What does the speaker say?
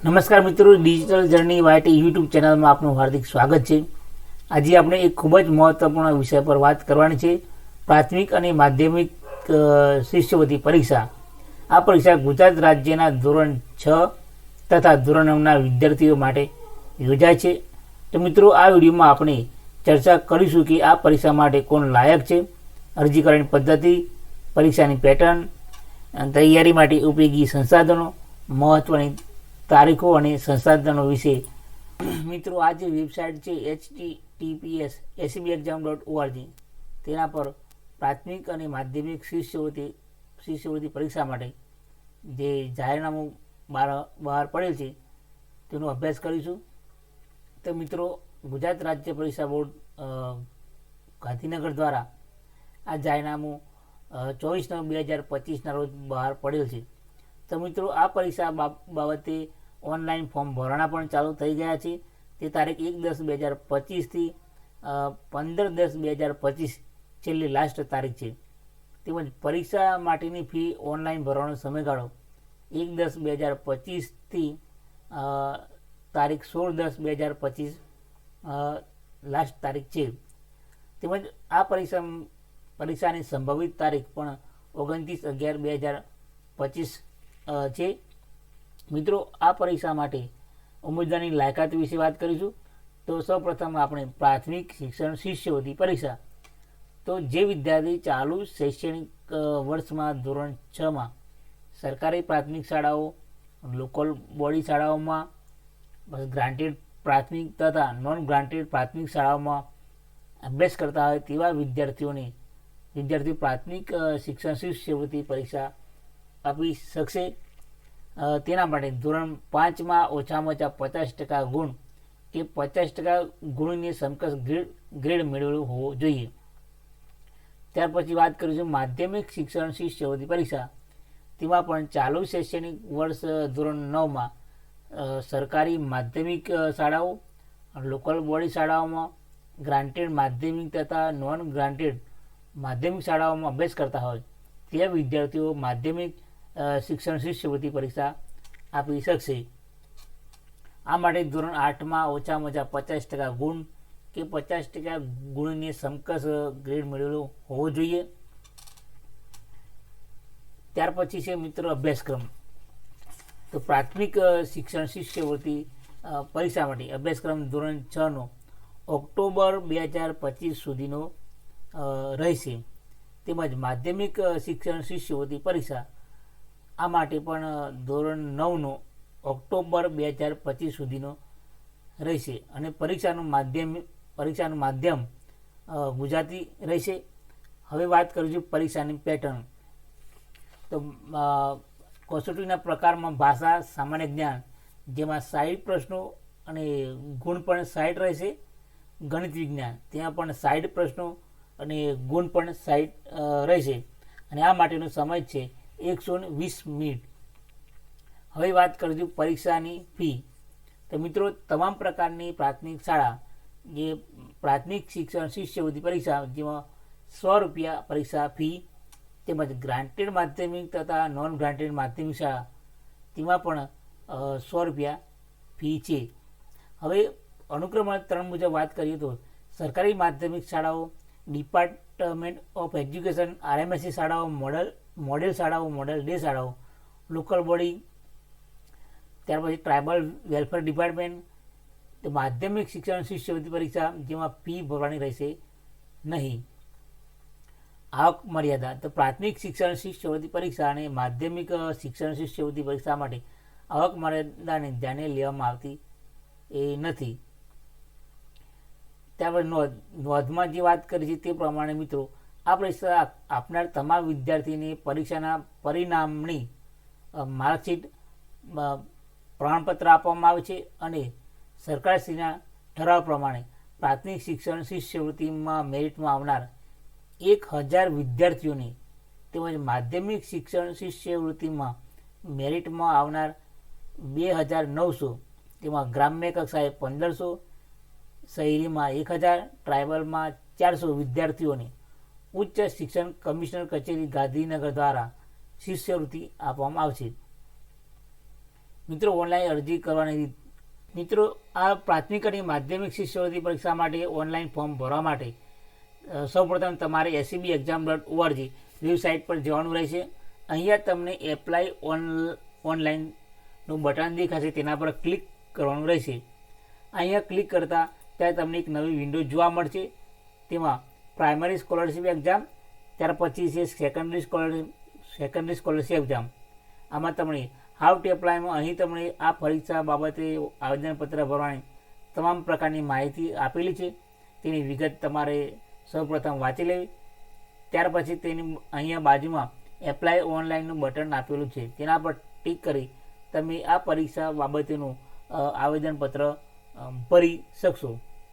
નમસ્કાર મિત્રો, digital journey YT YouTube ચેનલમાં આપનું હાર્દિક સ્વાગત છે. આજે આપણે એક ખૂબ જ મહત્વપૂર્ણ વિષય પર વાત કરવાની છે, પ્રાથમિક અને માધ્યમિક શિષ્યવૃત્તિ પરીક્ષા. આ પરીક્ષા ગુજરાત રાજ્યના ધોરણ છ તથા ધોરણ નવના વિદ્યાર્થીઓ માટે યોજાય છે. તો મિત્રો, આ વિડીયોમાં આપણે ચર્ચા કરીશું કે આ પરીક્ષા માટે કોણ લાયક છે અરજી કરવાની પદ્ધતિ, પરીક્ષાની પેટર્ન, તૈયારી માટે ઉપયોગી સંસાધનો, મહત્વની તારીખો અને સંસાધનો વિશે. મિત્રો આ જે વેબસાઇટ છે H TPS ACB exam dot ORG તેના પર પ્રાથમિક અને માધ્યમિક શિષ્યવૃત્તિ શિષ્યવૃત્તિ પરીક્ષા માટે જે જાહેરનામું બહાર બહાર પડેલ છે, તેનો અભ્યાસ કરીશું. તો મિત્રો, ગુજરાત રાજ્ય પરીક્ષા બોર્ડ ગાંધીનગર દ્વારા આ જાહેરનામું ચોવીસ નવ બે હજાર પચીસના રોજ બહાર પડેલ છે. તો મિત્રો, આ પરીક્ષા બાબતે ઓનલાઈન ફોર્મ ભરણા પણ ચાલુ થઈ ગયા છે. તે તારીખ એક દસ બે હજાર પચીસથી પંદર દસ બે હજાર પચીસ છેલ્લી લાસ્ટ તારીખ છે. તેમજ પરીક્ષા માટેની ફી ઓનલાઈન ભરવાનો સમયગાળો એક દસ બે હજાર પચીસથી તારીખ સોળ દસ બે હજાર પચીસ લાસ્ટ તારીખ છે. તેમજ આ પરીક્ષા, પરીક્ષાની સંભવિત તારીખ પણ ઓગણત્રીસ અગિયાર બે હજાર પચીસ છે. મિત્રો, આ પરીક્ષા માટે ઉમેદવારની લાયકાત વિશે વાત કરીશું. તો સૌપ્રથમ આપણે પ્રાથમિક શિક્ષણ શિષ્યવૃત્તિ પરીક્ષા. તો જે વિદ્યાર્થી ચાલુ શૈક્ષણિક વર્ષમાં ધોરણ છમાં સરકારી પ્રાથમિક શાળાઓ લોકલ બોડી શાળાઓમાં, બસ ગ્રાન્ટેડ પ્રાથમિક તથા નોન ગ્રાન્ટેડ પ્રાથમિક શાળાઓમાં અભ્યાસ કરતા હોય તેવા વિદ્યાર્થીઓને વિદ્યાર્થીઓ પ્રાથમિક શિક્ષણ શિષ્યવૃત્તિ પરીક્ષા આપી શકશે. તેના માટે ધોરણ પાંચમાં ઓછામાં ઓછા પચાસ ટકા ગુણ કે પચાસ ટકા ગુણની સમકક્ષ ગ્રેડ ગ્રેડ મેળવેલો હોવો જોઈએ. ત્યાર પછી વાત કરીશું માધ્યમિક શિક્ષણ શિષ્યવૃત્તિ પરીક્ષા. તેમાં પણ ચાલુ શૈક્ષણિક વર્ષ ધોરણ નવમાં સરકારી માધ્યમિક શાળાઓ, લોકલ બોડી શાળાઓમાં ગ્રાન્ટેડ માધ્યમિક તથા નોન ગ્રાન્ટેડ માધ્યમિક શાળાઓમાં અભ્યાસ કરતા હોય. તે વિદ્યાર્થીઓ માધ્યમિક શિક્ષણ શિષ્યવૃત્તિ પરીક્ષા આપી શકશે. આ માટે ધોરણ આઠમાં ઓછામાં ઓછા પચાસ ટકા ગુણ કે પચાસ ટકા ગુણની સમકક્ષ ગ્રેડ મેળવેલો હોવો જોઈએ. ત્યાર પછી છે મિત્રો અભ્યાસક્રમ. તો પ્રાથમિક શિક્ષણ શિષ્યવૃત્તિ પરીક્ષા માટે અભ્યાસક્રમ ધોરણ છનો ઓક્ટોબર બે હજાર પચીસ સુધીનો રહેશે. તેમજ માધ્યમિક શિક્ષણ શિષ્યવૃત્તિ પરીક્ષા આ માટે પણ ધોરણ નવનો ઓક્ટોબર બે હજાર પચીસ સુધીનો રહેશે અને પરીક્ષાનું માધ્યમ પરીક્ષાનું માધ્યમ ગુજરાતી રહેશે. હવે વાત કરું છું પરીક્ષાની પેટર્ન તો કોસોટીના પ્રકારમાં ભાષા, સામાન્ય જ્ઞાન, જેમાં સાઈઠ પ્રશ્નો અને ગુણ પણ સાઈડ રહેશે. ગણિત વિજ્ઞાન, ત્યાં પણ સાઈડ પ્રશ્નો અને ગુણ પણ સાઈડ રહેશે. અને આ માટેનો સમય છે એકસો ને વીસ મિનિટ. હવે વાત કરીશું પરીક્ષાની ફી. તો મિત્રો, તમામ પ્રકારની પ્રાથમિક શાળા, જે પ્રાથમિક શિક્ષણ શિષ્યવૃત્તિ પરીક્ષા, જેમાં સો રૂપિયા પરીક્ષા ફી, તેમજ ગ્રાન્ટેડ માધ્યમિક તથા નોન ગ્રાન્ટેડ માધ્યમિક શાળા, તેમાં પણ સો રૂપિયા ફી છે. હવે અનુક્રમણ ત્રણ મુજબ વાત કરીએ તો સરકારી માધ્યમિક શાળાઓ ડિપાર્ટમેન્ટ ઓફ એજ્યુકેશન આરએમએસસી શાળાઓ મોડલ મોડેલ શાળાઓ, મોડેલ ડે શાળાઓ, લોકલ બોડી, ત્યાર પછી ટ્રાઇબલ વેલફેર ડિપાર્ટમેન્ટ માધ્યમિક શિક્ષણ શિષ્યવૃત્તિ પરીક્ષા જેમાં ફી ભરવાની રહેશે નહીં. આવક મર્યાદા, તો પ્રાથમિક શિક્ષણ શિષ્યવૃત્તિ પરીક્ષા અને માધ્યમિક શિક્ષણ શિષ્યવૃત્તિ પરીક્ષા માટે આવક મર્યાદાને ધ્યાને લેવામાં આવતી એ નથી. ત્યારબાદ નોંધ, નોંધમાં જે વાત કરી છે તે પ્રમાણે મિત્રો આ પરીક્ષા આપનાર તમામ વિદ્યાર્થીની પરીક્ષાના પરિણામની માર્કશીટ પ્રમાણપત્ર આપવામાં આવે છે અને સરકારશ્રીના ઠરાવ પ્રમાણે પ્રાથમિક શિક્ષણ શિષ્યવૃત્તિમાં મેરિટમાં આવનાર એક હજાર વિદ્યાર્થીઓને તેમજ માધ્યમિક શિક્ષણ શિષ્યવૃત્તિમાં મેરિટમાં આવનાર બે હજાર નવસો, તેમાં ગ્રામ્ય કક્ષાએ પંદરસો, શહેરીમાં એક હજાર, ટ્રાઇબલમાં ચારસો વિદ્યાર્થીઓને ઉચ્ચ શિક્ષણ કમિશનર કચેરી ગાંધીનગર દ્વારા શિષ્યવૃત્તિ આપવામાં આવશે. મિત્રો, ઓનલાઈન અરજી કરવાની રીત. મિત્રો, આ પ્રાથમિક અને માધ્યમિક શિષ્યવૃત્તિ પરીક્ષા માટે ઓનલાઈન ફોર્મ ભરવા માટે સૌપ્રથમ તમારે ACB exam dot ORG website પર જવાનું રહેશે. અહીંયા તમને એપ્લાય ઓન ઓનલાઈનનું બટન દેખાશે, તેના પર ક્લિક કરવાનું રહેશે. અહીંયા ક્લિક કરતાં ત્યાં તમને એક નવી વિન્ડો જોવા મળશે. તેમાં પ્રાઇમરી સ્કોલરશિપ એક્ઝામ ત્યાર પછી છે secondary scholar secondary scholarship exam આમાં તમને હાઉ ટુ એપ્લાયમાં અહીં તમને આ પરીક્ષા બાબતે આવેદનપત્ર ભરવાની તમામ પ્રકારની માહિતી આપેલી છે. તેની વિગત તમારે સૌપ્રથમ વાંચી લેવી. ત્યાર પછી તેની અહીંયા બાજુમાં એપ્લાય ઓનલાઈનનું બટન આપેલું છે. તેના પર ટીક કરી તમે આ પરીક્ષા બાબતેનું આવેદનપત્ર ભરી શકશો.